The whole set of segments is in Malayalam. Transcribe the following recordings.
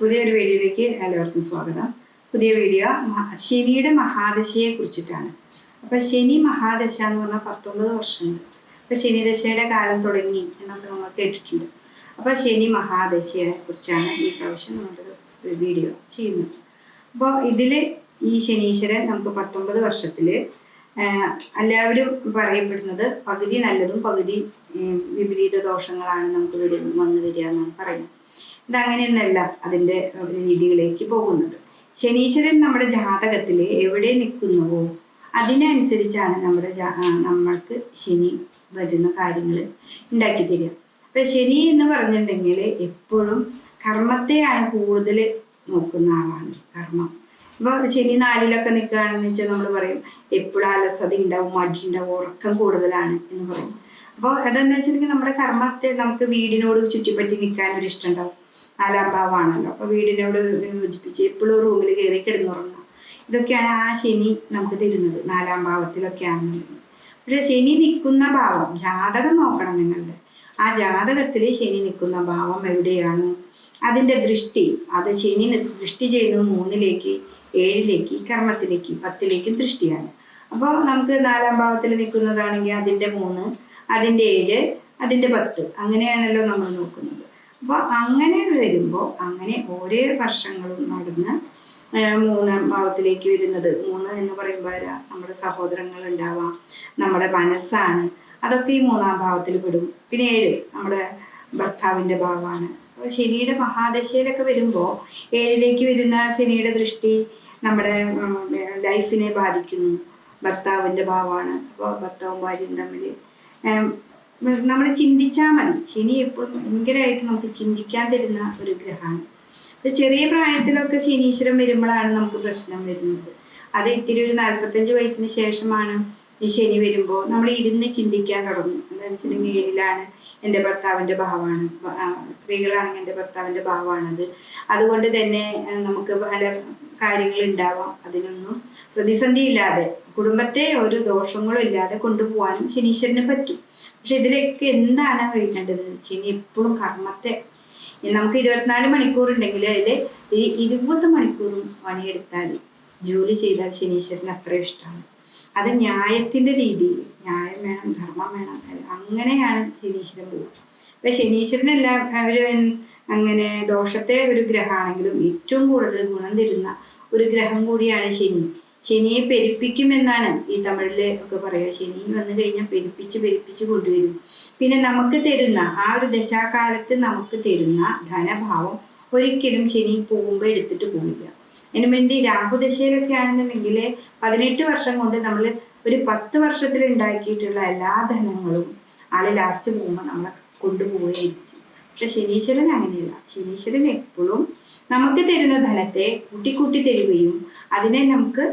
പുതിയൊരു വീഡിയോയിലേക്ക് എല്ലാവർക്കും സ്വാഗതം. പുതിയ വീഡിയോ ശനിയുടെ മഹാദശയെ കുറിച്ചിട്ടാണ് അപ്പൊ ശനി മഹാദശ എന്ന് പറഞ്ഞാൽ പത്തൊമ്പത് വർഷമുണ്ട് അപ്പൊ ശനിദശയുടെ കാലം തുടങ്ങി എന്നൊക്കെ നമ്മൾ കേട്ടിട്ടുണ്ട്. അപ്പൊ ശനി മഹാദശയെ കുറിച്ചാണ് ഈ പ്രാവശ്യം നമ്മുടെ വീഡിയോ ചെയ്യുന്നത്. അപ്പോൾ ഇതിൽ ഈ ശനീശ്വരൻ നമുക്ക് പത്തൊമ്പത് വർഷത്തിൽ എല്ലാവരും പറയപ്പെടുന്നത് പകുതി നല്ലതും പകുതി വിപരീത ദോഷങ്ങളാണ് നമുക്ക് വരും വന്നു വരിക എന്നാണ് പറയുന്നത്. ഇതങ്ങനെയൊന്നല്ല അതിന്റെ രീതികളിലേക്ക് പോകുന്നത്. ശനീശ്വരൻ നമ്മുടെ ജാതകത്തിൽ എവിടെ നിൽക്കുന്നുവോ അതിനനുസരിച്ചാണ് നമ്മുടെ നമ്മൾക്ക് ശനി വരുന്ന കാര്യങ്ങൾ ഉണ്ടാക്കി തരിക. അപ്പൊ ശനി എന്ന് പറഞ്ഞിട്ടുണ്ടെങ്കിൽ എപ്പോഴും കർമ്മത്തെയാണ് കൂടുതൽ നോക്കുന്ന ആളാണ് കർമ്മം. ഇപ്പോൾ ശനി നാലിലൊക്കെ നിൽക്കുകയാണെന്ന് വെച്ചാൽ നമ്മൾ പറയും എപ്പോഴും അലസത ഉണ്ടാവും മടി ഉണ്ടാവും ഉറക്കം കൂടുതലാണ് എന്ന് പറയും. അപ്പോൾ അതെന്താ വെച്ചിട്ടുണ്ടെങ്കിൽ നമ്മുടെ കർമ്മത്തെ നമുക്ക് വീടിനോട് ചുറ്റിപ്പറ്റി നിൽക്കാൻ ഒരു ഇഷ്ടം ഉണ്ടാവും. നാലാം ഭാവമാണല്ലോ അപ്പോൾ വീടിനോട് യോജിപ്പിച്ച് എപ്പോഴും റൂമിൽ കയറി കിടന്നുറങ്ങുക. ഇതൊക്കെയാണ് ആ ശനി നമുക്ക് തരുന്നത് നാലാം ഭാവത്തിലൊക്കെയാണ് പക്ഷെ ശനി നിൽക്കുന്ന ഭാവം ജാതകം നോക്കണം നിങ്ങളുടെ. ആ ജാതകത്തിൽ ശനി നിൽക്കുന്ന ഭാവം എവിടെയാണ്? അതിന്റെ ദൃഷ്ടി അത് ശനി ദൃഷ്ടി ചെയ്യുന്നത് മൂന്നിലേക്ക് ഏഴിലേക്ക് കർമ്മത്തിലേക്ക് പത്തിലേക്കും ദൃഷ്ടിയാണ്. അപ്പോൾ നമുക്ക് നാലാം ഭാവത്തിൽ നിൽക്കുന്നതാണെങ്കിൽ അതിന്റെ മൂന്ന് അതിന്റെ ഏഴ് അതിന്റെ പത്ത് അങ്ങനെയാണല്ലോ നമ്മൾ നോക്കുന്നത്. അപ്പോൾ അങ്ങനെ വരുമ്പോൾ അങ്ങനെ ഓരോ വർഷങ്ങളും നടന്ന് മൂന്നാം ഭാവത്തിലേക്ക് വരുന്നത്. മൂന്ന് എന്ന് പറയുമ്പോൾ നമ്മുടെ സഹോദരങ്ങൾ ഉണ്ടാവാം. നമ്മുടെ മനസ്സാണ്. അതൊക്കെ ഈ മൂന്നാം ഭാവത്തിൽ പെടും. പിന്നെ ഏഴ് നമ്മുടെ ഭർത്താവിന്റെ ഭാവമാണ്. അപ്പോൾ ശനിയുടെ മഹാദശയിലൊക്കെ വരുമ്പോൾ ഏഴിലേക്ക് വരുന്ന ശനിയുടെ ദൃഷ്ടി നമ്മുടെ ലൈഫിനെ ബാധിക്കുന്നു. ഭർത്താവിന്റെ ഭാവമാണ്. അപ്പോൾ ഭർത്താവും ഭാര്യയും തമ്മിൽ നമ്മൾ ചിന്തിച്ചാൽ മതി. ശനി എപ്പോഴും ഭയങ്കരമായിട്ട് നമുക്ക് ചിന്തിക്കാൻ തരുന്ന ഒരു ഗ്രഹമാണ്. ഇപ്പൊ ചെറിയ പ്രായത്തിലൊക്കെ ശനീശ്വരം വരുമ്പോഴാണ് നമുക്ക് പ്രശ്നം വരുന്നത്. അത് ഇത്തിരി ഒരു നാൽപ്പത്തഞ്ച് വയസ്സിന് ശേഷമാണ് ഈ ശനി വരുമ്പോൾ നമ്മൾ ഇരുന്ന് ചിന്തിക്കാൻ തുടങ്ങും. എന്താണെന്ന് വെച്ചിട്ടുണ്ടെങ്കിൽ ഏഴിലാണ് എന്റെ ഭർത്താവിന്റെ ഭാവമാണ്. സ്ത്രീകളാണെങ്കിൽ എന്റെ ഭർത്താവിന്റെ ഭാവമാണത്. അതുകൊണ്ട് തന്നെ നമുക്ക് പല കാര്യങ്ങൾ ഉണ്ടാവാം. അതിനൊന്നും പ്രതിസന്ധി ഇല്ലാതെ കുടുംബത്തെ ഒരു ദോഷങ്ങളും ഇല്ലാതെ കൊണ്ടുപോകാനും ശനീശ്വരന് പറ്റും. പക്ഷെ ഇതിലേക്ക് എന്താണ് വേണ്ടത് ശനി എപ്പോഴും കർമ്മത്തെ. നമുക്ക് ഇരുപത്തിനാല് മണിക്കൂർ ഉണ്ടെങ്കിൽ അതിൽ ഈ ഇരുപത് മണിക്കൂറും പണിയെടുത്താൽ ജോലി ചെയ്താൽ ശനീശ്വരന് അത്ര ഇഷ്ടമാണ്. അത് ന്യായത്തിന്റെ രീതിയിൽ ന്യായം വേണം ധർമ്മം വേണം അങ്ങനെയാണ് ശനീശ്വരൻ പോകുക അപ്പൊ ശനീശ്വരൻ എല്ലാവരും അങ്ങനെ ദോഷത്തെ ഒരു ഗ്രഹമാണെങ്കിലും ഏറ്റവും കൂടുതൽ ഗുണം തരുന്ന ഒരു ഗ്രഹം കൂടിയാണ് ശനി. ശനിയെ പെരുപ്പിക്കുമെന്നാണ് ഈ തമിഴിൽ ഒക്കെ പറയുക. ശനി വന്നു കഴിഞ്ഞാൽ പെരുപ്പിച്ച് പെരുപ്പിച്ച് കൊണ്ടുവരും. പിന്നെ നമുക്ക് തരുന്ന ആ ഒരു ദശാകാലത്ത് നമുക്ക് തരുന്ന ധനഭാവം ഒരിക്കലും ശനി പോകുമ്പോൾ എടുത്തിട്ട് പോകില്ല അതിനു വേണ്ടി രാഹുദശയിലൊക്കെ ആണെന്നുണ്ടെങ്കിൽ പതിനെട്ട് വർഷം കൊണ്ട് നമ്മൾ ഒരു പത്ത് വർഷത്തിൽ ഉണ്ടാക്കിയിട്ടുള്ള എല്ലാ ധനങ്ങളും ആൾ ലാസ്റ്റ് പോകുമ്പോൾ നമ്മളെ കൊണ്ടുപോവുകയായിരിക്കും. പക്ഷെ ശനീശ്വരൻ അങ്ങനെയല്ല. ശനീശ്വരൻ എപ്പോഴും നമുക്ക് തരുന്ന ധനത്തെ കൂട്ടിക്കൂട്ടി തരികയും അതിനെ നമുക്ക്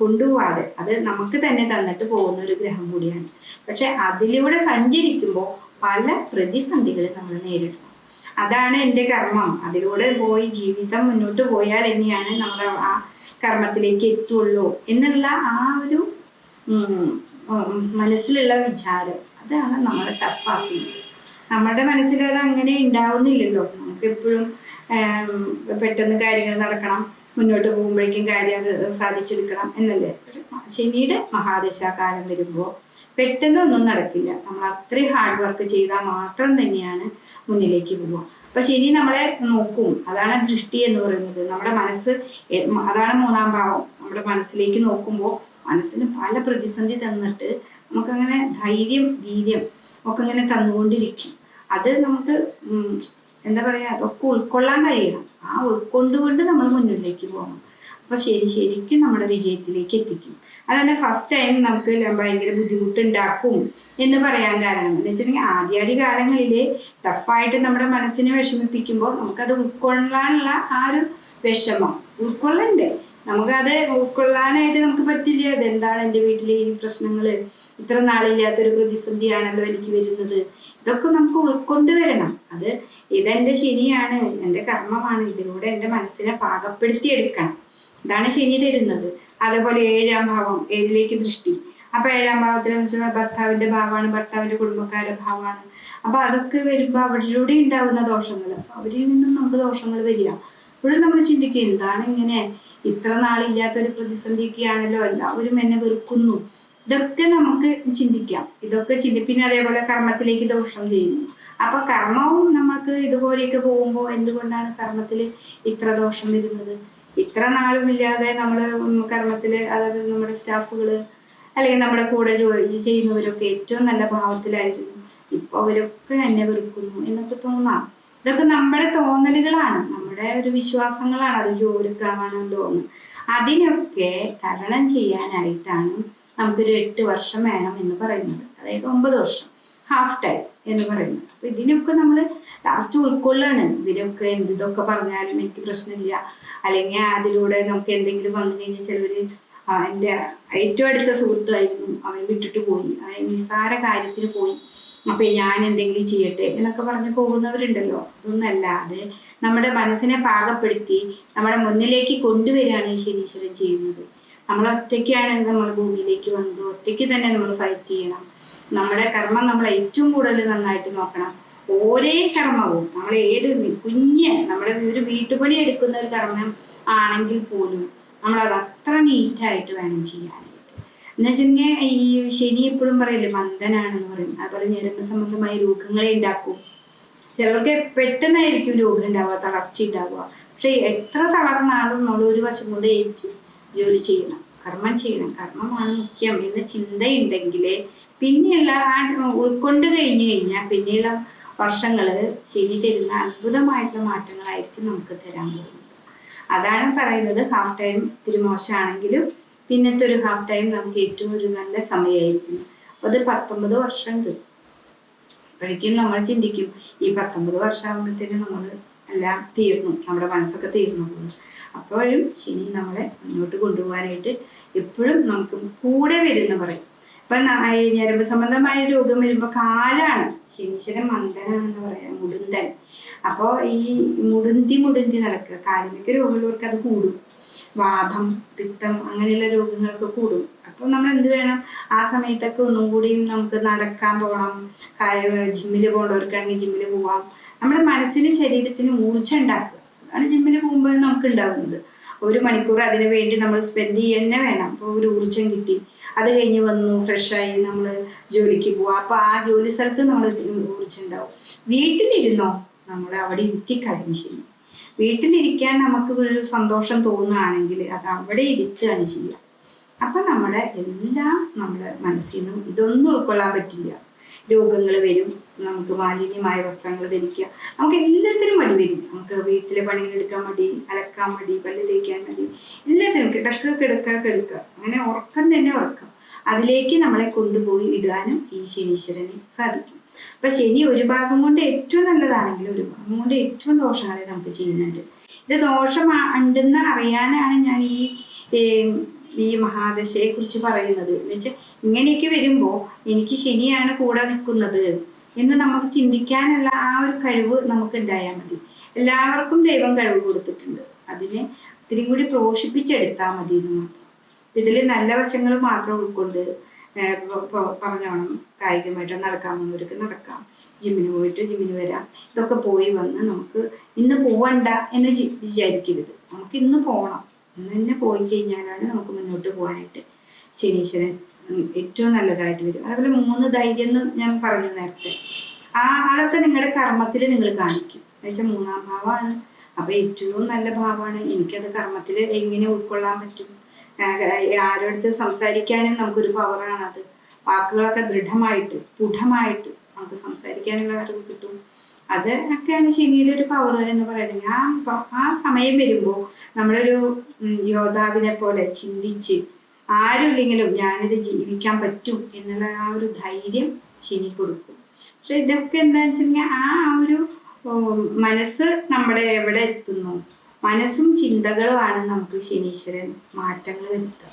കൊണ്ടുപോവാതെ. അത് നമുക്ക് തന്നെ തന്നിട്ട് പോകുന്ന ഒരു ഗ്രഹം കൂടിയാണ്. പക്ഷെ അതിലൂടെ സഞ്ചരിക്കുമ്പോൾ പല പ്രതിസന്ധികളും നമ്മൾ നേരിടണം അതാണ് എന്റെ കർമ്മം. അതിലൂടെ പോയി ജീവിതം മുന്നോട്ട് പോയാൽ തന്നെയാണ് നമ്മൾ ആ കർമ്മത്തിലേക്ക് എത്തുള്ളൂ എന്നുള്ള ആ ഒരു മനസ്സിലുള്ള വിചാരം. അതാണ് നമ്മളെ ടഫാക്കുന്നത് നമ്മുടെ മനസ്സിൽ അത് അങ്ങനെ ഉണ്ടാവുന്നില്ലല്ലോ. നമുക്ക് എപ്പോഴും പെട്ടെന്ന് കാര്യങ്ങൾ നടക്കണം. മുന്നോട്ട് പോകുമ്പോഴേക്കും കാര്യം അത് സാധിച്ചെടുക്കണം എന്നല്ലേ? ശനിയുടെ മഹാദശാകാലം വരുമ്പോൾ പെട്ടെന്നൊന്നും നടക്കില്ല. നമ്മൾ അത്രയും ഹാർഡ് വർക്ക് ചെയ്താൽ മാത്രം തന്നെയാണ് മുന്നിലേക്ക് പോവുക. അപ്പൊ ശനി നമ്മളെ നോക്കും. അതാണ് ദൃഷ്ടി എന്ന് പറയുന്നത്. നമ്മുടെ മനസ്സ് അതാണ് മൂന്നാം ഭാവം. നമ്മുടെ മനസ്സിലേക്ക് നോക്കുമ്പോൾ മനസ്സിന് പല പ്രതിസന്ധി തന്നിട്ട് നമുക്കങ്ങനെ ധൈര്യം ധീര്യം ഒക്കെ ഇങ്ങനെ തന്നുകൊണ്ടിരിക്കും. അത് നമുക്ക് എന്താ പറയാ അതൊക്കെ ഉൾക്കൊള്ളാൻ കഴിയണം. ആ ഉൾക്കൊണ്ടുകൊണ്ട് നമ്മൾ മുന്നിലേക്ക് പോകണം. അപ്പൊ ശരി ശരിക്കും നമ്മുടെ വിജയത്തിലേക്ക് എത്തിക്കും. അതന്നെ ഫസ്റ്റ് ടൈം നമുക്ക് ഭയങ്കര ബുദ്ധിമുട്ടുണ്ടാക്കും എന്ന് പറയാൻ കാരണം. എന്ന് വെച്ചിട്ടുണ്ടെങ്കിൽ ആദ്യാദ്യ കാലങ്ങളിൽ ടഫായിട്ട് നമ്മുടെ മനസ്സിനെ വിഷമിപ്പിക്കുമ്പോൾ നമുക്കത് ഉൾക്കൊള്ളാനുള്ള ആ ഒരു വിഷമം. ഉൾക്കൊള്ളണ്ടേ നമുക്കത് ഉൾക്കൊള്ളാനായിട്ട് നമുക്ക് പറ്റില്ല. അതെന്താണ് എന്റെ വീട്ടിലെ ഈ പ്രശ്നങ്ങൾ ഇത്ര നാളില്ലാത്തൊരു പ്രതിസന്ധിയാണല്ലോ എനിക്ക് വരുന്നത്. ഇതൊക്കെ നമുക്ക് ഉൾക്കൊണ്ട് വരണം അത് ഇതെന്റെ ശനിയാണ് എന്റെ കർമ്മമാണ്. ഇതിലൂടെ എന്റെ മനസ്സിനെ പാകപ്പെടുത്തി എടുക്കണം ഇതാണ് ശനി തരുന്നത്. അതേപോലെ ഏഴാം ഭാവം ഏഴിലേക്ക് ദൃഷ്ടി. അപ്പൊ ഏഴാം ഭാവത്തിൽ ഭർത്താവിന്റെ ഭാവമാണ് ഭർത്താവിന്റെ കുടുംബക്കാരുടെ ഭാവമാണ്. അപ്പൊ അതൊക്കെ വരുമ്പോ അവരിലൂടെ ഉണ്ടാവുന്ന ദോഷങ്ങൾ. അവരിൽ നിന്നും നമുക്ക് ദോഷങ്ങൾ വരിക. ഇവിടെ നമ്മൾ ചിന്തിക്കുക എന്താണ് ഇങ്ങനെ? ഇത്ര നാളില്ലാത്തൊരു പ്രതിസന്ധിയൊക്കെയാണല്ലോ എല്ലാവരും എന്നെ വെറുക്കുന്നു. ഇതൊക്കെ നമുക്ക് ചിന്തിക്കാം. ഇതൊക്കെ ചിന്തി അതേപോലെ കർമ്മത്തിലേക്ക് ദോഷം ചെയ്യുന്നു. അപ്പൊ കർമ്മവും നമുക്ക് ഇതുപോലെയൊക്കെ പോകുമ്പോൾ എന്തുകൊണ്ടാണ് കർമ്മത്തിൽ ഇത്ര ദോഷം വരുന്നത്? ഇത്ര നാളും ഇല്ലാതെ നമ്മൾ കർമ്മത്തിൽ അതായത് നമ്മുടെ സ്റ്റാഫുകൾ അല്ലെങ്കിൽ നമ്മുടെ കൂടെ ജോലി ചെയ്യുന്നവരൊക്കെ ഏറ്റവും നല്ല ഭാവത്തിലായിരുന്നു. ഇപ്പൊ അവരൊക്കെ എന്നെ വെറുക്കുന്നു എന്നൊക്കെ തോന്നാം. ഇതൊക്കെ നമ്മുടെ തോന്നലുകളാണ്. നമ്മുടെ ഒരു വിശ്വാസങ്ങളാണ്. അത് ജോലിക്കാണെന്ന് തോന്നുന്നു അതിനൊക്കെ തരണം ചെയ്യാനായിട്ടാണ് നമുക്കൊരു എട്ട് വർഷം വേണം എന്ന് പറയുന്നത്. അതായത് ഒമ്പത് വർഷം. ഹാഫ് ടൈം എന്ന് പറയുന്നത്. അപ്പൊ ഇതിനൊക്കെ നമ്മൾ ലാസ്റ്റ് ഉൾക്കൊള്ളാണ്. ഇവരൊക്കെ ഇതൊക്കെ പറഞ്ഞാലും എനിക്ക് പ്രശ്നമില്ല. അല്ലെങ്കിൽ അതിലൂടെ നമുക്ക് എന്തെങ്കിലും വന്നു കഴിഞ്ഞാൽ ചിലവര് എന്റെ ഏറ്റവും അടുത്ത സുഹൃത്തുമായിരുന്നു അവൻ വിട്ടിട്ട് പോയി. അവൻ നിസ്സാര കാര്യത്തിന് പോയി. അപ്പൊ ഞാൻ എന്തെങ്കിലും ചെയ്യട്ടെ എന്നൊക്കെ പറഞ്ഞ് പോകുന്നവരുണ്ടല്ലോ. അതൊന്നല്ല അത് നമ്മുടെ മനസ്സിനെ പാകപ്പെടുത്തി നമ്മുടെ മുന്നിലേക്ക് കൊണ്ടുവരികയാണ് ഈ ശനീശ്വരൻ ചെയ്യുന്നത്. നമ്മൾ ഒറ്റയ്ക്കാണ് നമ്മൾ ഭൂമിയിലേക്ക് വന്നത്? ഒറ്റയ്ക്ക് തന്നെ നമ്മൾ ഫൈറ്റ് ചെയ്യണം. നമ്മുടെ കർമ്മം നമ്മൾ ഏറ്റവും കൂടുതൽ നന്നായിട്ട് നോക്കണം. ഓരേ കർമ്മവും നമ്മൾ ഏത് കുഞ്ഞ് നമ്മുടെ ഒരു വീട്ടുപണി എടുക്കുന്ന ഒരു കർമ്മം ആണെങ്കിൽ പോലും നമ്മൾ അത് അത്ര നീറ്റായിട്ട് വേണം ചെയ്യാനായിട്ട്. എന്ന് വെച്ചിട്ടുണ്ടെങ്കിൽ ഈ ശനി എപ്പോഴും പറയില്ലേ മന്ദനാണെന്ന് പറയും. അതുപോലെ ഞരമ്പ് സംബന്ധമായ രോഗങ്ങളെ ഉണ്ടാക്കും. ചിലർക്ക് പെട്ടെന്നായിരിക്കും രോഗം ഉണ്ടാവുക തളർച്ച ഉണ്ടാവുക. പക്ഷെ എത്ര തളർന്നാലും നമ്മൾ ഒരു വശം കൊണ്ട് ഏറ്റ് ജോലി ചെയ്യണം. കർമ്മം ചെയ്യണം. കർമ്മമാണ് മുഖ്യം എന്ന ചിന്തയുണ്ടെങ്കിൽ പിന്നെയുള്ള ആ ഉൾക്കൊണ്ട് കഴിഞ്ഞു കഴിഞ്ഞാൽ പിന്നെയുള്ള വർഷങ്ങൾ ശനി തരുന്ന അത്ഭുതമായിട്ടുള്ള മാറ്റങ്ങളായിരിക്കും നമുക്ക് തരാൻ പോകുന്നത്. അതാണ് പറയുന്നത് ഹാഫ് ടൈം ഇത്തിരി മോശമാണെങ്കിലും പിന്നത്തെ ഒരു ഹാഫ് ടൈം നമുക്ക് ഏറ്റവും ഒരു നല്ല സമയമായിരിക്കും. അപ്പൊ അത് പത്തൊമ്പത് വർഷം ഉണ്ട് അപ്പോഴേക്കും നമ്മൾ ചിന്തിക്കും ഈ പത്തൊമ്പത് വർഷമാകുമ്പോഴത്തേനും നമ്മൾ എല്ലാം തീർന്നു. നമ്മുടെ മനസ്സൊക്കെ തീർന്നു പോകുന്നു അപ്പോഴും ശനി നമ്മളെ മുന്നോട്ട് കൊണ്ടുപോകാനായിട്ട് എപ്പോഴും നമുക്ക് കൂടെ വരുന്ന പറയും. ഇപ്പൊ ഞരമ്പ് സംബന്ധമായ രോഗം വരുമ്പോ കാലാണ്. ശനീശ്വരൻ മന്ദനാണെന്ന് പറയാം മുടുന്തൻ. അപ്പോ ഈ മുടുന്തി മുടുന്തി നടക്കുക. കാലിനൊക്കെ രോഗമുള്ളവർക്ക് അത് കൂടും. വാദം പിത്തം അങ്ങനെയുള്ള രോഗങ്ങളൊക്കെ കൂടും. അപ്പൊ നമ്മൾ എന്ത് വേണം? ആ സമയത്തൊക്കെ ഒന്നും കൂടിയും നമുക്ക് നടക്കാൻ പോകണം. ജിമ്മിൽ പോകേണ്ടവർക്കാണെങ്കിൽ ജിമ്മിൽ പോവാം. നമ്മുടെ മനസ്സിനും ശരീരത്തിനും ഊർജം ഉണ്ടാക്കുക. അതാണ് ജിമ്മിൽ പോകുമ്പോൾ നമുക്ക് ഉണ്ടാകുന്നത് ഒരു മണിക്കൂർ അതിനു വേണ്ടി നമ്മൾ സ്പെൻഡ് ചെയ്യുക വേണം. അപ്പോൾ ഒരു ഊർജം കിട്ടി. അത് കഴിഞ്ഞ് വന്നു ഫ്രഷായി നമ്മൾ ജോലിക്ക് പോവാം. അപ്പോൾ ആ ജോലി സ്ഥലത്ത് നമ്മൾ ഊർജം ഉണ്ടാവും. വീട്ടിലിരുന്നോ? നമ്മൾ അവിടെ ഇരുത്തിക്കളയും ചെയ്യും വീട്ടിലിരിക്കാൻ നമുക്ക് ഒരു സന്തോഷം തോന്നുകയാണെങ്കിൽ അത് അവിടെ ഇരുത്തുകയാണ് ചെയ്യുക. അപ്പൊ നമ്മുടെ എല്ലാം നമ്മുടെ മനസ്സിൽ നിന്നും ഇതൊന്നും ഉൾക്കൊള്ളാൻ പറ്റില്ല. രോഗങ്ങൾ വരും. നമുക്ക് മാലിന്യമായ വസ്ത്രങ്ങൾ ധരിക്കുക. നമുക്ക് എല്ലാത്തിനും മടി വരും. നമുക്ക് വീട്ടിലെ പണികൾ എടുക്കാൻ മടി അലക്കാൻ മടി പല്ല് തേക്കാൻ മടി എല്ലാത്തിനും കിടക്ക കിടക്കുക കിടക്കുക അങ്ങനെ ഉറക്കം തന്നെ ഉറക്കം. അതിലേക്ക് നമ്മളെ കൊണ്ടുപോയി ഇടാനും ഈ ശനീശ്വരന് സാധിക്കും. അപ്പൊ ശനി ഒരു ഭാഗം കൊണ്ട് ഏറ്റവും നല്ലതാണെങ്കിൽ ഒരു ഭാഗം കൊണ്ട് ഏറ്റവും ദോഷങ്ങളെ നമുക്ക് ചെയ്യുന്നുണ്ട്. ഇത് ദോഷം ഉണ്ടെന്ന് അറിയാനാണ് ഞാൻ ഈ ഈ മഹാദശയെ കുറിച്ച് പറയുന്നത്. എന്ന് വെച്ചാൽ ഇങ്ങനെയൊക്കെ വരുമ്പോൾ എനിക്ക് ശനിയാണ് കൂടെ നിൽക്കുന്നത് എന്ന് നമുക്ക് ചിന്തിക്കാനുള്ള ആ ഒരു കഴിവ് നമുക്ക് ഉണ്ടായാൽ മതി. എല്ലാവർക്കും ദൈവം കഴിവ് കൊടുത്തിട്ടുണ്ട്. അതിനെ ഒത്തിരി കൂടി പ്രോഷിപ്പിച്ചെടുത്താൽ മതി എന്ന് മാത്രം. ഇതിൽ നല്ല വശങ്ങൾ മാത്രം ഉൾക്കൊണ്ട് പറഞ്ഞോണം കായികമായിട്ട് നടക്കാൻ വന്നവർക്ക് നടക്കാം. ജിമ്മിന് പോയിട്ട് ജിമ്മിന് വരാം. ഇതൊക്കെ പോയി വന്ന് നമുക്ക് ഇന്ന് പോവണ്ട എന്ന് വിചാരിക്കരുത്. നമുക്ക് ഇന്ന് പോകണം ഇന്ന് തന്നെ പോയി കഴിഞ്ഞാലാണ് നമുക്ക് മുന്നോട്ട് പോകാനായിട്ട് ശനീശ്വരൻ ഏറ്റവും നല്ലതായിട്ട് വരും. അതുപോലെ മൂന്ന് ധൈര്യം എന്ന് ഞാൻ പറഞ്ഞു നേരത്തെ. ആ അതൊക്കെ നിങ്ങളുടെ കർമ്മത്തിൽ നിങ്ങൾ കാണിക്കും. എന്നുവെച്ചാൽ മൂന്നാം ഭാവമാണ്. അപ്പൊ ഏറ്റവും നല്ല ഭാവമാണ്. എനിക്കത് കർമ്മത്തിൽ എങ്ങനെ ഉൾക്കൊള്ളാൻ പറ്റും? ആരോടുത്ത് സംസാരിക്കാനും നമുക്കൊരു അത് വാക്കുകളൊക്കെ ദൃഢമായിട്ട് സ്ഫുടമായിട്ട് നമുക്ക് സംസാരിക്കാനുള്ള അറിവ് കിട്ടും. അത് ഒക്കെയാണ് ശനിയുടെ ഒരു പവർ എന്ന് പറയുന്നത്. ആ ആ സമയം വരുമ്പോൾ നമ്മളൊരു യോദ്ധാവിനെ പോലെ ചിന്തിച്ച് ആരുമില്ലെങ്കിലും ഞാനിത് ജീവിക്കാൻ പറ്റും എന്നുള്ള ആ ഒരു ധൈര്യം ശനി കൊടുക്കും. പക്ഷെ ഇതൊക്കെ എന്താണെന്ന് വെച്ചിട്ടുണ്ടെങ്കിൽ ആ ഒരു മനസ്സ് നമ്മുടെ എവിടെ എത്തുന്നു? മനസ്സും ചിന്തകളുമാണ് നമുക്ക് ശനീശ്വരൻ മാറ്റങ്ങൾ വരുത്തുക.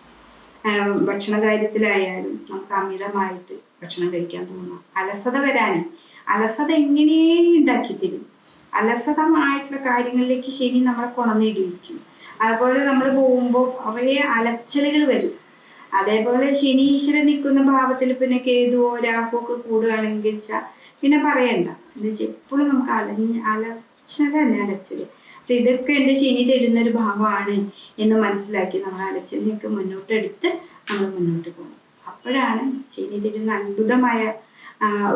ഭക്ഷണ കാര്യത്തിലായാലും നമുക്ക് അമിതമായിട്ട് ഭക്ഷണം കഴിക്കാൻ തോന്നാം. അലസത വരാനും അലസത എങ്ങനെ ഉണ്ടാക്കി തരും. അലസതമായിട്ടുള്ള കാര്യങ്ങളിലേക്ക് ശനി നമ്മളെ കൊണന്നിടിയിരിക്കും. അതുപോലെ നമ്മൾ പോകുമ്പോൾ കുറേ അലച്ചലുകൾ വരും. അതേപോലെ ശനി ഈശ്വരൻ നിൽക്കുന്ന ഭാവത്തിൽ പിന്നെ കേതുവോ രാഹുവോ ഒക്കെ കൂടുകയാണെങ്കിൽ വെച്ചാൽ പിന്നെ പറയണ്ട. എന്ന് വെച്ചാൽ എപ്പോഴും നമുക്ക് അലഞ്ഞ് അലച്ചൽ അപ്പം ഇതൊക്കെ എന്റെ ശനി തരുന്ന ഒരു ഭാവമാണ് എന്ന് മനസ്സിലാക്കി നമ്മൾ അലച്ചലിനെയൊക്കെ മുന്നോട്ടെടുത്ത് നമ്മൾ മുന്നോട്ട് പോകും. അപ്പോഴാണ് ശനി തരുന്ന അത്ഭുതമായ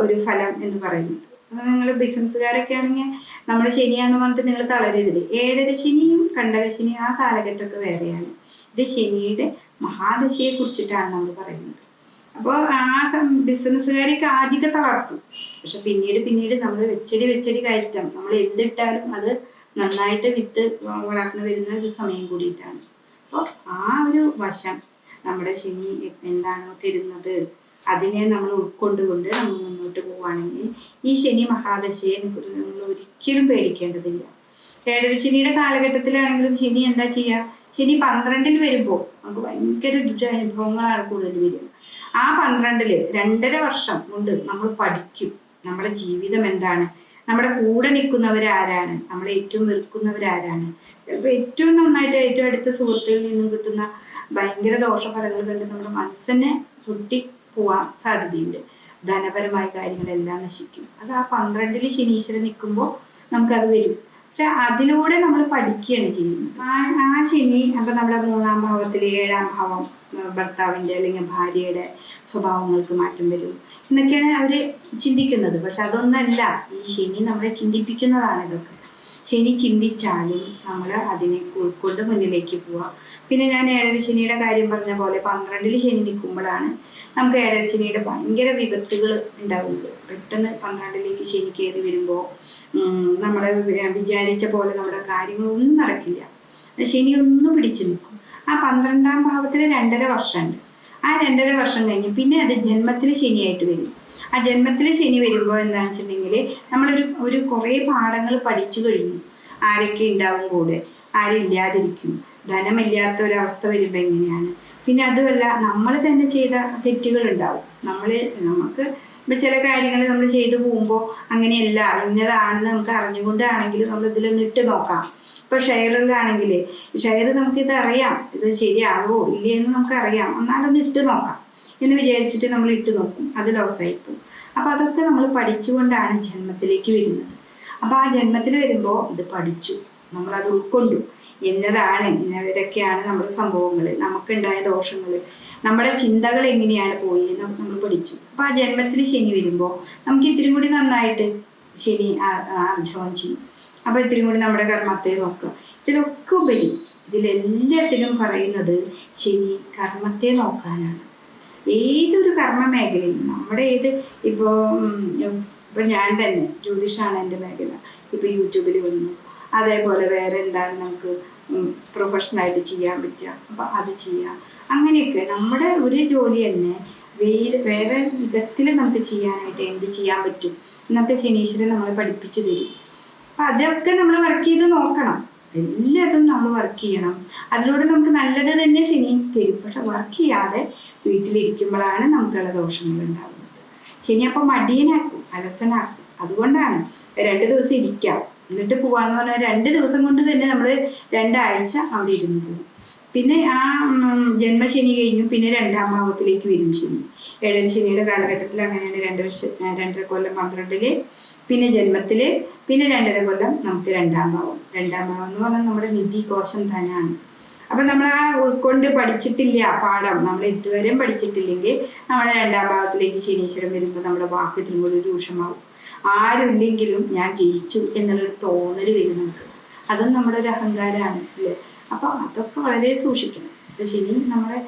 ഒരു ഫലം എന്ന് പറയുന്നത്. നിങ്ങൾ ബിസിനസ്സുകാരൊക്കെ ആണെങ്കിൽ നമ്മൾ ശനിയാന്ന് പറഞ്ഞിട്ട് നിങ്ങൾ തളരരുത്. ഏഴര ശനിയും കണ്ടക ശനിയും ആ കാലഘട്ടമൊക്കെ വേറെയാണ്. ഇത് ശനിയുടെ മഹാദശയെ കുറിച്ചിട്ടാണ് നമ്മൾ പറയുന്നത്. അപ്പോൾ ആ ബിസിനസ്സുകാരെയൊക്കെ ആദ്യമൊക്കെ തളർത്തും. പക്ഷെ പിന്നീട് പിന്നീട് നമ്മൾ വെച്ചടി വെച്ചടി കയറ്റാം. നമ്മൾ എന്തിട്ടാലും അത് നന്നായിട്ട് വിത്ത് വളർന്നു വരുന്ന ഒരു സമയം കൂടിയിട്ടാണ്. അപ്പോൾ ആ ഒരു വശം നമ്മുടെ ശനി എന്താണോ തരുന്നത്? അതിനെ നമ്മൾ ഉൾക്കൊണ്ടുകൊണ്ട് നമ്മൾ മുന്നോട്ട് പോവുകയാണെങ്കിൽ ഈ ശനി മഹാദശയെ കുറിച്ച് നമ്മൾ ഒരിക്കലും പേടിക്കേണ്ടതില്ല. ഏഴര ശനിയുടെ കാലഘട്ടത്തിലാണെങ്കിലും ശനി എന്താ ചെയ്യുക? ശനി പന്ത്രണ്ടിൽ വരുമ്പോൾ നമുക്ക് ഭയങ്കര ദുരനുഭവങ്ങളാണ് കൂടുതൽ വരിക. ആ പന്ത്രണ്ടിൽ രണ്ടര വർഷം കൊണ്ട് നമ്മൾ പഠിക്കും. നമ്മുടെ ജീവിതം എന്താണ്? നമ്മുടെ കൂടെ നിൽക്കുന്നവരാരാണ്? നമ്മളെ ഏറ്റവും വെറുക്കുന്നവരാരാണ്? ചിലപ്പോൾ ഏറ്റവും നന്നായിട്ട് ഏറ്റവും അടുത്ത സുഹൃത്തിൽ നിന്നും കിട്ടുന്ന ഭയങ്കര ദോഷഫലങ്ങൾ കണ്ട് നമ്മുടെ മനസ്സിനെ പൊട്ടി പോവാൻ സാധ്യതയുണ്ട്. ധനപരമായ കാര്യങ്ങളെല്ലാം നശിക്കും. അത് ആ പന്ത്രണ്ടിൽ ശനീശ്വരൻ നിൽക്കുമ്പോൾ നമുക്കത് വരും. പക്ഷെ അതിലൂടെ നമ്മൾ പഠിക്കുകയാണ് ചെയ്യുന്നത്. ആ ആ ശനി അപ്പൊ നമ്മുടെ മൂന്നാം ഭാവത്തിൽ ഏഴാം ഭാവം ഭർത്താവിന്റെ അല്ലെങ്കിൽ ഭാര്യയുടെ സ്വഭാവങ്ങൾക്ക് മാറ്റം വരും എന്നൊക്കെയാണ് അവർ ചിന്തിക്കുന്നത്. പക്ഷെ അതൊന്നല്ല. ഈ ശനി നമ്മളെ ചിന്തിപ്പിക്കുന്നതാണ് ഇതൊക്കെ. ശനി ചിന്തിച്ചാലും നമ്മൾ അതിനെ ഉൾക്കൊണ്ട് മുന്നിലേക്ക് പോവാം. പിന്നെ ഞാൻ ഏഴര ശനിയുടെ കാര്യം പറഞ്ഞ പോലെ പന്ത്രണ്ടിൽ ശനി നിൽക്കുമ്പോഴാണ് നമുക്ക് ഏഴര ശനിയുടെ ഭയങ്കര വിപത്തുകൾ ഉണ്ടാവുന്നത് പെട്ടെന്ന് പന്ത്രണ്ടിലേക്ക് ശനി കയറി വരുമ്പോൾ നമ്മൾ വിചാരിച്ച പോലെ നമ്മുടെ കാര്യങ്ങളൊന്നും നടക്കില്ല. ശനി ഒന്നും പിടിച്ചു നിൽക്കും. ആ പന്ത്രണ്ടാം ഭാവത്തിൽ രണ്ടര വർഷമുണ്ട്. ആ രണ്ടര വർഷം കഴിഞ്ഞ് പിന്നെ അത് ജന്മത്തിൽ ശനിയായിട്ട് വരും. ആ ജന്മത്തിൽ ശനി വരുമ്പോൾ എന്താണെന്ന് വെച്ചിട്ടുണ്ടെങ്കിൽ നമ്മളൊരു ഒരു കുറേ പാഠങ്ങൾ പഠിച്ചു കഴിഞ്ഞു. ആരൊക്കെ ഉണ്ടാവും കൂടെ? ആരില്ലാതിരിക്കും. ധനമില്ലാത്ത ഒരവസ്ഥ വരുമ്പോൾ എങ്ങനെയാണ്? പിന്നെ അതുമല്ല നമ്മൾ തന്നെ ചെയ്ത തെറ്റുകൾ ഉണ്ടാവും നമ്മൾ നമുക്ക് ചില കാര്യങ്ങൾ നമ്മൾ ചെയ്തു പോകുമ്പോൾ അങ്ങനെയല്ല ഇന്നതാണെന്ന് നമുക്ക് അറിഞ്ഞുകൊണ്ടാണെങ്കിലും നമ്മൾ ഇതിലൊന്ന് ഇട്ട് നോക്കാം. ഇപ്പൊ ഷെയറിലാണെങ്കിൽ ഷെയർ നമുക്കിത് അറിയാം. ഇത് ശരിയാവോ ഇല്ലേ എന്ന് നമുക്കറിയാം. എന്നാലൊന്ന് ഇട്ട് നോക്കാം. എന്ന് വിചാരിച്ചിട്ട് നമ്മൾ ഇട്ട് നോക്കും. അത് ലോസായി പോകും. അപ്പം അതൊക്കെ നമ്മൾ പഠിച്ചുകൊണ്ടാണ് ജന്മത്തിലേക്ക് വരുന്നത്. അപ്പോൾ ആ ജന്മത്തിൽ വരുമ്പോൾ ഇത് പഠിച്ചു. നമ്മളത് ഉൾക്കൊണ്ടു. എന്നതാണ് ഇന്നവരൊക്കെയാണ് നമ്മുടെ സംഭവങ്ങൾ നമുക്കുണ്ടായ ദോഷങ്ങൾ നമ്മുടെ ചിന്തകൾ എങ്ങനെയാണ് പോയി എന്ന് നമ്മൾ പഠിച്ചു. അപ്പൊ ആ ജന്മത്തിൽ ശനി വരുമ്പോൾ നമുക്ക് ഇത്തിരി കൂടി നന്നായിട്ട് ശനി അർജവം ചെയ്യും. അപ്പൊ ഇത്തിരി കൂടി നമ്മുടെ കർമ്മത്തെ നോക്കുക. ഇതിലൊക്കെ ഉപരി ഇതിലെല്ലാത്തിലും പറയുന്നത് ശനി കർമ്മത്തെ നോക്കാനാണ്. ഏതൊരു കർമ്മ മേഖലയും നമ്മുടെ ഏത് ഇപ്പോൾ ഇപ്പം ഞാൻ തന്നെ ജ്യോതിഷാണ് എന്റെ മേഖല. ഇപ്പോൾ യൂട്യൂബിൽ വന്നു. അതേപോലെ വേറെ എന്താണ് നമുക്ക് പ്രൊഫഷണലായിട്ട് ചെയ്യാൻ പറ്റുക. അപ്പം അത് ചെയ്യാം. അങ്ങനെയൊക്കെ നമ്മുടെ ഒരു ജോലി തന്നെ വേറെ വേറെ വിധത്തിൽ നമുക്ക് ചെയ്യാനായിട്ട് എന്ത് ചെയ്യാൻ പറ്റും? എന്നൊക്കെ ശനീശ്വരൻ നമ്മളെ പഠിപ്പിച്ചു തരും. അപ്പം അതൊക്കെ നമ്മൾ വർക്ക് ചെയ്ത് നോക്കണം. എല്ലാതും നമ്മൾ വർക്ക് ചെയ്യണം. അതിലൂടെ നമുക്ക് നല്ലത് തന്നെ ശനി തരും. പക്ഷെ വർക്ക് ചെയ്യാതെ വീട്ടിലിരിക്കുമ്പോഴാണ് നമുക്കുള്ള ദോഷങ്ങൾ ഉണ്ടാകുന്നത് ശനി അപ്പം മടിയനാക്കും അലസനാക്കും. അതുകൊണ്ടാണ് രണ്ട് ദിവസം ഇരിക്കാം. എന്നിട്ട് പോവാന്ന് പറഞ്ഞാൽ രണ്ട് ദിവസം കൊണ്ട് തന്നെ നമ്മൾ രണ്ടാഴ്ച അവിടെ ഇരുന്ന് പോകും പിന്നെ ആ ജന്മശനി കഴിഞ്ഞു പിന്നെ രണ്ടാം ഭാവത്തിലേക്ക് വരും ശനി. ഏഴര ശനിയുടെ കാലഘട്ടത്തിൽ അങ്ങനെയാണ് രണ്ട് വർഷം രണ്ടര കൊല്ലം പന്ത്രണ്ടിൽ പിന്നെ ജന്മത്തിൽ പിന്നെ രണ്ടര കൊല്ലം നമുക്ക് രണ്ടാം ഭാവം. രണ്ടാം ഭാവം എന്ന് പറഞ്ഞാൽ നമ്മുടെ നിധി കോശം ധനാണ്. അപ്പൊ നമ്മൾ ആ ഉൾക്കൊണ്ട് പഠിച്ചിട്ടില്ല പാഠം നമ്മൾ ഇതുവരെയും പഠിച്ചിട്ടില്ലെങ്കിൽ നമ്മുടെ രണ്ടാം ഭാവത്തിലേക്ക് ശനീശ്വരം വരുമ്പോൾ നമ്മുടെ വാക്ക് ഇതിലും കൂടി രൂക്ഷമാവും. ആരുമില്ലെങ്കിലും ഞാൻ ജയിച്ചു എന്നുള്ളൊരു തോന്നൽ വരും നമുക്ക്. അതും നമ്മുടെ ഒരു അഹങ്കാരമാണ് അല്ലേ? അപ്പൊ അതൊക്കെ വളരെ സൂക്ഷിക്കണം. അപ്പൊ ശനി നമ്മളെ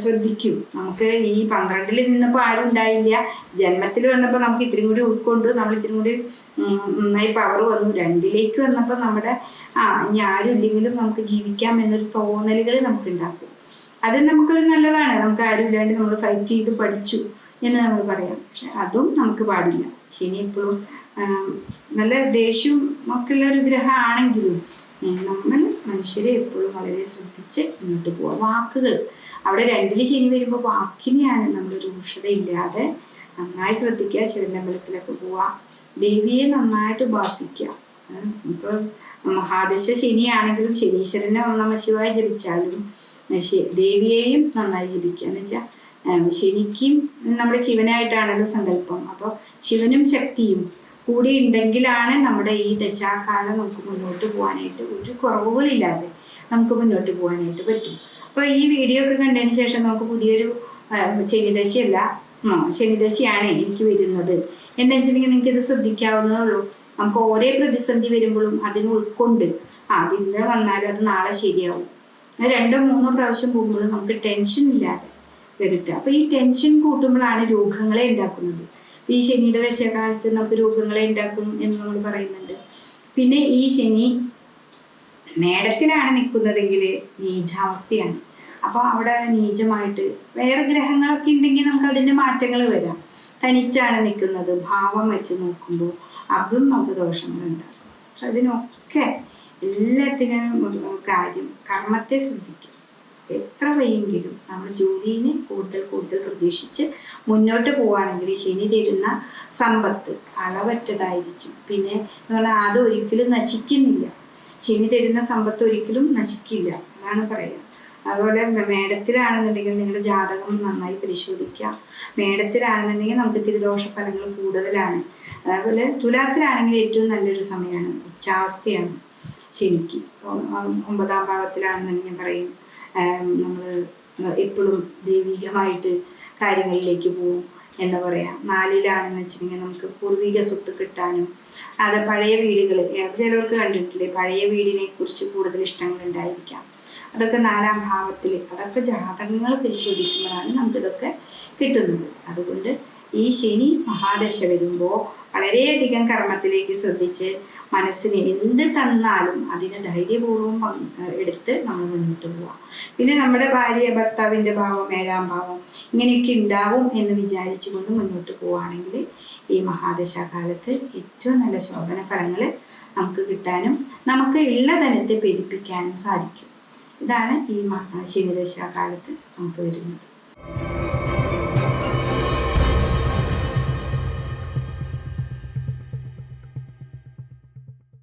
ശ്രദ്ധിക്കും. നമുക്ക് ഈ പന്ത്രണ്ടിൽ നിന്നപ്പോൾ ആരും ഉണ്ടായില്ല. ജന്മത്തിൽ വന്നപ്പോൾ നമുക്ക് ഇത്രയും കൂടി ഉൾക്കൊണ്ട് നമ്മൾ ഇത്രയും കൂടി നന്നായി പവർ വന്നു. രണ്ടിലേക്ക് വന്നപ്പോൾ നമ്മുടെ ആ ഇനി ആരും ഇല്ലെങ്കിലും നമുക്ക് ജീവിക്കാം എന്നൊരു തോന്നലുകൾ നമുക്ക് ഉണ്ടാക്കും. അത് നമുക്കൊരു നല്ലതാണ്. നമുക്ക് ആരും ഇല്ലാണ്ട് നമ്മൾ ഫൈറ്റ് ചെയ്ത് പഠിച്ചു എന്ന് നമ്മൾ പറയാം. പക്ഷെ അതും നമുക്ക് പാടില്ല. ശനി എപ്പോഴും നല്ല ദേഷ്യവും ഒക്കെ ഉള്ള ഒരു ഗ്രഹമാണെങ്കിലും നമ്മൾ മനുഷ്യരെ എപ്പോഴും വളരെ ശ്രദ്ധിച്ച് മുന്നോട്ട് പോവുക വാക്കുകൾ. അവിടെ രണ്ടിൽ ശനി വരുമ്പോൾ വാക്കിനെയാണ് നമ്മൾ രൂക്ഷതയില്ലാതെ നന്നായി ശ്രദ്ധിക്കുക ശിവനമ്പലത്തിലൊക്കെ പോവുക ദേവിയെ നന്നായിട്ട് ഉപാസിക്കുക. ഇപ്പൊ മഹാദശ ശനിയാണെങ്കിലും ശനീശ്വരനെ ഓം ശിവായ ജപിച്ചാലും ദേവിയെയും നന്നായി ജപിക്കുക. എന്ന് വെച്ചാൽ ശനിക്കും നമ്മുടെ ശിവനായിട്ടാണല്ലോ സങ്കല്പം. അപ്പോൾ ശിവനും ശക്തിയും കൂടി ഉണ്ടെങ്കിലാണ് നമ്മുടെ ഈ ദശാകാലം നമുക്ക് മുന്നോട്ട് പോകാനായിട്ട് ഒരു കുറവുകളില്ലാതെ നമുക്ക് മുന്നോട്ട് പോകാനായിട്ട് പറ്റും. അപ്പോൾ ഈ വീഡിയോ ഒക്കെ കണ്ടതിന് ശേഷം നമുക്ക് പുതിയൊരു ശനിദശയല്ല ശനിദശയാണ് എനിക്ക് വരുന്നത്. എന്ന് വെച്ചിട്ടുണ്ടെങ്കിൽ നിങ്ങൾക്ക് ഇത് ശ്രദ്ധിക്കാവുന്നതേ ഉള്ളൂ. നമുക്ക് ഓരോ പ്രതിസന്ധി വരുമ്പോഴും അതിന് ഉൾക്കൊണ്ട് ആ അത് ഇന്ന് വന്നാലും അത് നാളെ ശരിയാവും. രണ്ടോ മൂന്നോ പ്രാവശ്യം പോകുമ്പോഴും നമുക്ക് ടെൻഷൻ ഇല്ലാതെ വരുത്തുക അപ്പൊ ഈ ടെൻഷൻ കൂട്ടുമ്പോഴാണ് രോഗങ്ങളെ ഉണ്ടാക്കുന്നത്. ഈ ശനിയുടെ ദശകാലത്ത് നമുക്ക് രൂപങ്ങളെ ഉണ്ടാക്കും എന്ന് നമ്മൾ പറയുന്നുണ്ട്. പിന്നെ ഈ ശനി മേടത്തിലാണ് നിൽക്കുന്നതെങ്കിൽ നീചാവസ്ഥയാണ്. അപ്പോൾ അവിടെ നീചമായിട്ട് വേറെ ഗ്രഹങ്ങളൊക്കെ ഉണ്ടെങ്കിൽ നമുക്ക് അതിന്റെ മാറ്റങ്ങൾ വരാം. തനിച്ചാണ് നിൽക്കുന്നത്. ഭാവം വെച്ച് നോക്കുമ്പോൾ അതും നമുക്ക് ദോഷങ്ങൾ ഉണ്ടാക്കും. അതിനൊക്കെ എല്ലാത്തിനും കാര്യം കർമ്മത്തെ ശ്രദ്ധിക്കും എത്ര വയ്യെങ്കിലും നമ്മൾ ജോലിനെ കൂടുതൽ കൂടുതൽ പ്രതീക്ഷിച്ച് മുന്നോട്ട് പോവുകയാണെങ്കിൽ ശനി തരുന്ന സമ്പത്ത് അളവറ്റതായിരിക്കും. പിന്നെ എന്ന് പറഞ്ഞാൽ അത് ഒരിക്കലും നശിക്കുന്നില്ല. ശനി തരുന്ന സമ്പത്ത് ഒരിക്കലും നശിക്കില്ല അതാണ് പറയുക. അതുപോലെ മേടത്തിലാണെന്നുണ്ടെങ്കിൽ നിങ്ങളുടെ ജാതകം നന്നായി പരിശോധിക്കുക മേടത്തിലാണെന്നുണ്ടെങ്കിൽ നമുക്ക് ഇത്തിരി ദോഷഫലങ്ങൾ കൂടുതലാണ്. അതേപോലെ തുലാത്തിലാണെങ്കിൽ ഏറ്റവും നല്ലൊരു സമയമാണ്. ഉച്ചാവസ്ഥയാണ് ശനിക്ക്. ഒമ്പതാം ഭാവത്തിലാണെന്നുണ്ടെങ്കിൽ പറയും. നമ്മൾ എപ്പോഴും ദൈവികമായിട്ട് കാര്യങ്ങളിലേക്ക് പോകും എന്ന് പറയാം. നാലിലാണെന്ന് വെച്ചിട്ടുണ്ടെങ്കിൽ നമുക്ക് പൂർവിക സ്വത്ത് കിട്ടാനും അത് പഴയ വീടുകൾ ചിലവർക്ക് കണ്ടിട്ടില്ലേ? പഴയ വീടിനെ കുറിച്ച് കൂടുതൽ ഇഷ്ടങ്ങൾ ഉണ്ടായിരിക്കാം. അതൊക്കെ നാലാം ഭാവത്തിൽ അതൊക്കെ ജാതകങ്ങൾ പരിശോധിക്കുമ്പോഴാണ് നമുക്കിതൊക്കെ കിട്ടുന്നത്. അതുകൊണ്ട് ഈ ശനി മഹാദശ വരുമ്പോൾ വളരെയധികം കർമ്മത്തിലേക്ക് ശ്രദ്ധിച്ച് മനസ്സിന് എന്ത് തന്നാലും അതിന് ധൈര്യപൂർവം എടുത്ത് നമ്മൾ മുന്നോട്ട് പോവാം. പിന്നെ നമ്മുടെ ഭാര്യ ഭർത്താവിന്റെ ഭാവം ഏഴാം ഭാവം ഇങ്ങനെയൊക്കെ ഉണ്ടാവും എന്ന് വിചാരിച്ചുകൊണ്ട് മുന്നോട്ട് പോവുകയാണെങ്കിൽ ഈ മഹാദശാകാലത്ത് ഏറ്റവും നല്ല ശോഭന ഫലങ്ങൾ നമുക്ക് കിട്ടാനും നമുക്ക് ഉള്ള ധനത്തെ പെരുപ്പിക്കാനും സാധിക്കും. ഇതാണ് ഈ ശനിദശാകാലത്ത് നമുക്ക് വരുന്നത്.